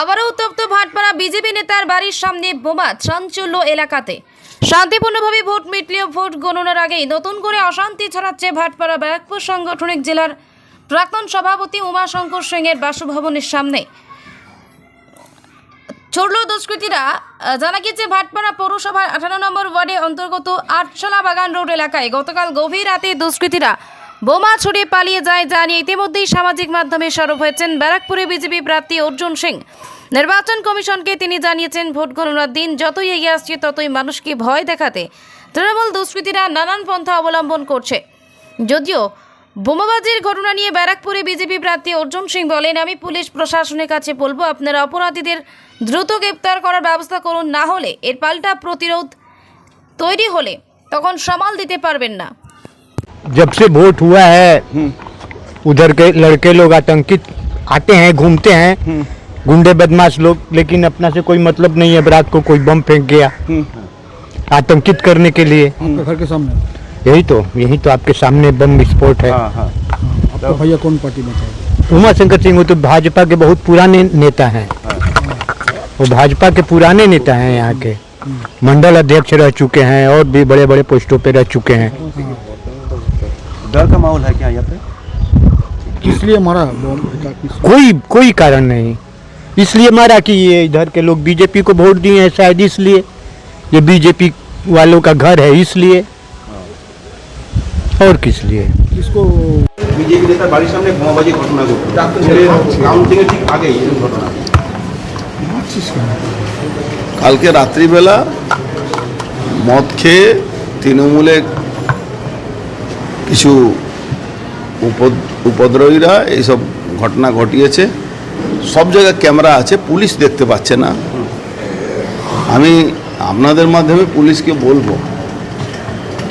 আবারও উত্তপ্ত ভাটপাড়া বিজেপি নেতার বাড়ির সামনে বোমা চাঞ্চল্য এলাকাতে। শান্তিপূর্ণভাবে ভোট মিটলেও ভোট গণনার আগেই নতুন করে অশান্তি ছড়াচ্ছে ভাটপাড়া ব্যারাকপুর সাংগঠনিক জেলার প্রাক্তন সভাপতি উমাশঙ্কর সিং এর বাসভবনের সামনে। চড়ল দুষ্কৃতীরা জানা গিয়েছে ভাটপাড়া পৌরসভার আঠারো নম্বর ওয়ার্ডে অন্তর্গত আটশলা বাগান রোড এলাকায় গতকাল গভীর রাতে দুষ্কৃতীরা বোমা ছড়িয়ে পালিয়ে যায় যা নিয়ে ইতিমধ্যেই সামাজিক মাধ্যমে সরব হয়েছেন ব্যারাকপুরে বিজেপি প্রার্থী অর্জুন সিং। নির্বাচন কমিশনকে তিনি জানিয়েছেন, ভোট গণনার দিন যতই এগিয়ে আসছে, ততই মানুষকে ভয় দেখাতে তৃণমূল দুষ্কৃতীরা নানান পন্থা অবলম্বন করছে। যদিও বোমাবাজির ঘটনা নিয়ে ব্যারাকপুরে বিজেপি প্রার্থী অর্জুন সিং বলেন, আমি পুলিশ প্রশাসনের কাছে বলব, আপনারা অপরাধীদের দ্রুত গ্রেপ্তার করার ব্যবস্থা করুন, না হলে এর পাল্টা প্রতিরোধ তৈরি হলে তখন সামাল দিতে পারবেন না। जब से वोट हुआ है उधर के लड़के लोग आतंकित आते हैं घूमते हैं। गुंडे बदमाश लोग लेकिन अपना से कोई मतलब नहीं है रात को कोई बम फेंक गया। आतंकित करने के लिए। आपके घर के सामने? यही तो यही तो आपके सामने बम विस्फोट है। आपका भैया कौन पार्टी में उमा शंकर सिंह वो तो भाजपा के बहुत पुराने नेता हैं। वो भाजपा के पुराने नेता हैं यहाँ के। मंडल अध्यक्ष रह चुके हैं और भी बड़े बड़े पोस्टों पे रह चुके हैं। डर का माहौल है क्या यहाँ पे किस लिए मारा बम फेंका किस कोई कोई कारण नहीं इसलिए मारा कि ये इधर के लोग बीजेपी को वोट दिए हैं शायद इसलिए ये बीजेपी वालों का घर है इसलिए और किस लिए किसको বিজেপি নেতার বাড়ির সামনে বোমাবাজি ঘটনা ঘটল কাউন্টিং এর ঠিক আগেই এরকম ঘটনা কালকে রাত্রিবেলা মদ খেয়ে তৃণমূলের কিছু উপদ- উপদ্রবীরা এইসব ঘটনা ঘটিয়েছে। সব জায়গায় ক্যামেরা আছে, পুলিশ দেখতে পাচ্ছে না। আমি আপনাদের মাধ্যমে পুলিশকে বলব,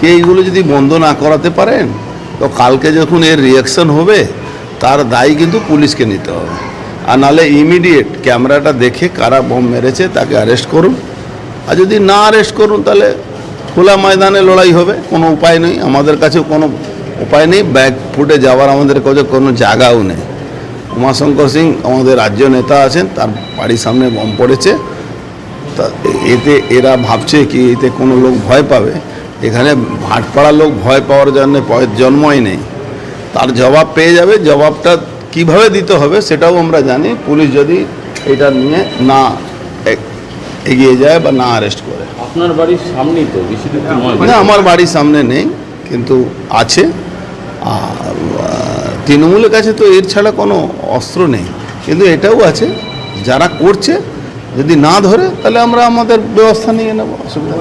কে এইগুলো যদি বন্ধ না করাতে পারেন, তো কালকে যখন এর রিয়াকশন হবে, তার দায়ী কিন্তু পুলিশকে নিতে হবে। আর নাহলে ইমিডিয়েট ক্যামেরাটা দেখে কারা বোম মেরেছে, তাকে অ্যারেস্ট করুন। আর যদি না অ্যারেস্ট করুন, তাহলে খোলা ময়দানে লড়াই হবে, কোনো উপায় নেই। আমাদের কাছেও কোনো উপায় নেই। ব্যাগ ফুটে যাওয়ার আমাদের কাছে কোনো জায়গাও নেই। উমাশঙ্কর সিং আমাদের রাজ্য নেতা আছেন, তার বাড়ির সামনে বম পড়েছে। তা এতে এরা ভাবছে কি এতে কোনো লোক ভয় পাবে? এখানে ভাটপাড়ার লোক ভয় পাওয়ার জন্য জন্মই নেই। তার জবাব পেয়ে যাবে। জবাবটা কীভাবে দিতে হবে সেটাও আমরা জানি। পুলিশ যদি এটা নিয়ে না এগিয়ে যায় বা না অ্যারেস্ট করে। আপনার বাড়ির সামনেই তো বেশি না আমার বাড়ির সামনে নেই কিন্তু আছে। আর তৃণমূলের কাছে তো এর ছাড়া কোনো অস্ত্র নেই। কিন্তু এটাও আছে যারা করছে যদি না ধরে তাহলে আমরা আমাদের ব্যবস্থা নিয়ে নেব অসুবিধা